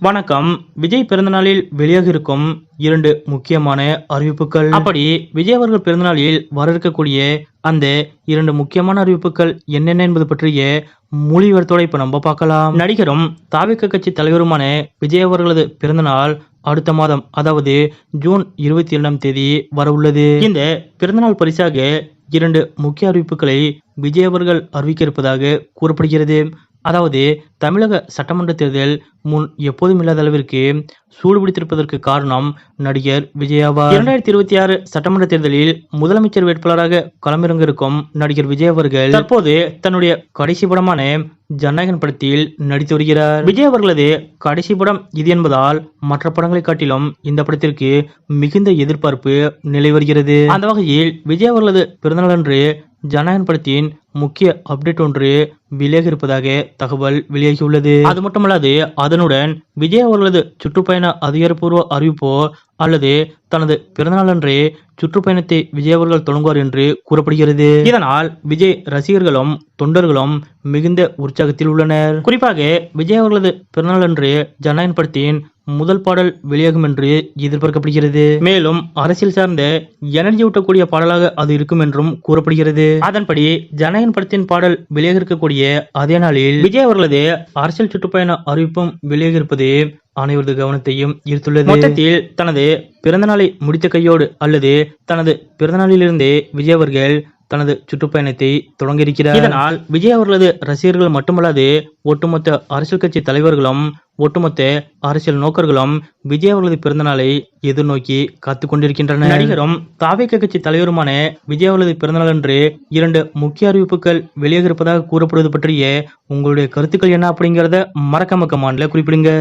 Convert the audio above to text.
வணக்கம். விஜய் பிறந்தநாளில் வெளியாக இருக்கும் இரண்டு முக்கியமான அறிவிப்புகள். அப்படி விஜய் அவர்கள் பிறந்தநாளில் வர இருக்கக்கூடிய அந்த இரண்டு முக்கியமான அறிவிப்புகள் என்னென்ன என்பது பற்றிய மொழிவரத்தோட இப்ப நம்ம பார்க்கலாம். நடிகரும் தாவிக்க கட்சி தலைவருமான விஜய் அவர்களது பிறந்தநாள் அடுத்த மாதம் அதாவது ஜூன் இருபத்தி இரண்டாம் தேதி வர உள்ளது இந்த பிறந்தநாள் பரிசாக இரண்டு முக்கிய அறிவிப்புகளை விஜய் அவர்கள் அறிவிக்க இருப்பதாக கூறப்படுகிறது. அதாவது தமிழக சட்டமன்ற தேர்தல் முன் எப்போதும் இல்லாத அளவிற்கு சூடு பிடித்திருப்பதற்கு காரணம் நடிகர் விஜய் இரண்டாயிரத்தி இருபத்தி ஆறு சட்டமன்ற தேர்தலில் முதலமைச்சர் வேட்பாளராக களமிறங்க இருக்கும் நடிகர் விஜய் அவர்கள் தற்போது தன்னுடைய கடைசி படமான ஜனநாயகன் படத்தில் நடித்து வருகிறார். விஜய் அவர்களது கடைசி படம் இது என்பதால் மற்ற படங்களை காட்டிலும் இந்த படத்திற்கு மிகுந்த எதிர்பார்ப்பு நிலை வருகிறது. அந்த வகையில் விஜய் அவர்களது பிறந்தநாள் அன்று ஜனநாயகன் படத்தின் முக்கிய அப்டேட் ஒன்று வெளியாக இருப்பதாக தகவல் வெளியாகியுள்ளது. அது மட்டுமல்லாது அதனுடன் விஜய் அவர்களது சுற்றுப்பயண அதிகாரப்பூர்வ அறிவிப்போ அல்லது தனது பிறந்தநாளன்றே சுற்றுப்பயணத்தை விஜய் அவர்கள் தொடங்குவார் என்று கூறப்படுகிறது. இதனால் விஜய் ரசிகர்களும் தொண்டர்களும் மிகுந்த உற்சாகத்தில் உள்ளனர். குறிப்பாக விஜய் அவர்களது பிறந்தநாளன்று ஜனநாயகன் படத்தின் முதல் பாடல் வெளியாகும் என்று எதிர்பார்க்கப்படுகிறது. மேலும் அரசியல் சார்ந்த எனர்ஜி ஊட்டக்கூடிய பாடலாக அது இருக்கும் என்றும் கூறப்படுகிறது. அதன்படி ஜனநாயகன் படத்தின் பாடல் வெளியாகிருக்கக்கூடிய அதே நாளில் விஜய் அவர்களது அரசியல் சுற்றுப்பயண அறிவிப்பும் வெளியாகிருப்பது அனைவரது கவனத்தையும் ஈர்த்துள்ளது. மொத்தத்தில் தனது பிறந்தநாளை முடித்த கையோடு அல்லது தனது பிறந்தநாளிலிருந்தே விஜய் அவர்கள் தனது சுற்றுப்பயணத்தை தொடங்க இருக்கிறார் இதனால் விஜய் அவர்களது ரசிகர்கள் மட்டுமல்லாது ஒட்டுமொத்த அரசியல் கட்சி தலைவர்களும் ஒட்டுமொத்த அரசியல் நோக்கர்களும் விஜய் அவர்களது பிறந்தநாளை எதிர்நோக்கி காத்து கொண்டிருக்கின்றனர். நடிகரும் தாவேக கட்சி தலைவருமான விஜய் அவர்களது பிறந்தநாள் அன்று இரண்டு முக்கிய அறிவிப்புகள் வெளியாக இருப்பதாக கூறப்படுவது பற்றிய உங்களுடைய கருத்துக்கள் என்ன அப்படிங்கறத மறக்காம கமாண்ட்ல குறிப்பிடுங்க.